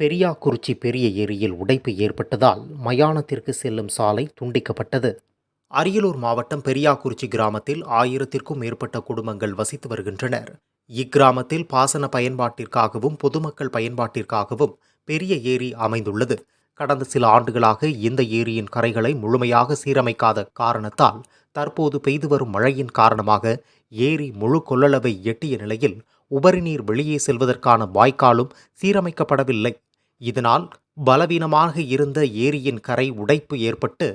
பெரியாக்குறிச்சி பெரிய ஏரியில் உடைப்பு ஏற்பட்டதால் மயானத்திற்கு செல்லும் சாலை துண்டிக்கப்பட்டது. அரியலூர் மாவட்டம் பெரியாக்குறிச்சி கிராமத்தில் ஆயிரத்திற்கும் மேற்பட்ட குடும்பங்கள் வசித்து வருகின்றனர். இக்கிராமத்தில் பாசன பயன்பாட்டிற்காகவும் பொதுமக்கள் பயன்பாட்டிற்காகவும் பெரிய ஏரி அமைந்துள்ளது. கடந்த சில ஆண்டுகளாக இந்த ஏரியின் கரைகளை முழுமையாக சீரமைக்காத காரணத்தால் தற்போது பெய்து வரும் மழையின் காரணமாக ஏரி முழு கொள்ளளவை எட்டிய நிலையில் உபரிநீர் வெளியே செல்வதற்கான வாய்க்காலும் சீரமைக்கப்படவில்லை. இதனால் பலவீனமாக இருந்த ஏரியின் கரை உடைப்பு ஏற்பட்டு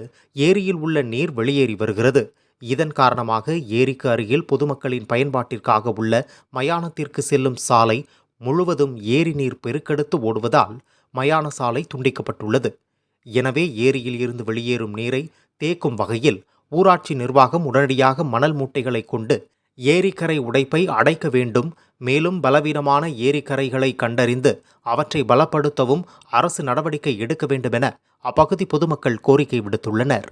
ஏரியில் உள்ள நீர் வெளியேறி வருகிறது. இதன் காரணமாக ஏரிக்கு அருகில் பொதுமக்களின் பயன்பாட்டிற்காக உள்ள மயானத்திற்கு செல்லும் சாலை முழுவதும் ஏரி நீர் பெருக்கெடுத்து ஓடுவதால் மயான சாலை துண்டிக்கப்பட்டுள்ளது. எனவே ஏரியில் இருந்து வெளியேறும் நீரை தேக்கும் வகையில் ஊராட்சி நிர்வாகம் உடனடியாக மணல் மூட்டைகளை கொண்டு ஏரிக்கரை உடைப்பை அடைக்க வேண்டும். மேலும் பலவீனமான ஏரிக்கரைகளை கண்டறிந்து அவற்றை பலப்படுத்தவும் அரசு நடவடிக்கை எடுக்க வேண்டுமென அப்பகுதி பொதுமக்கள் கோரிக்கை விடுத்துள்ளனர்.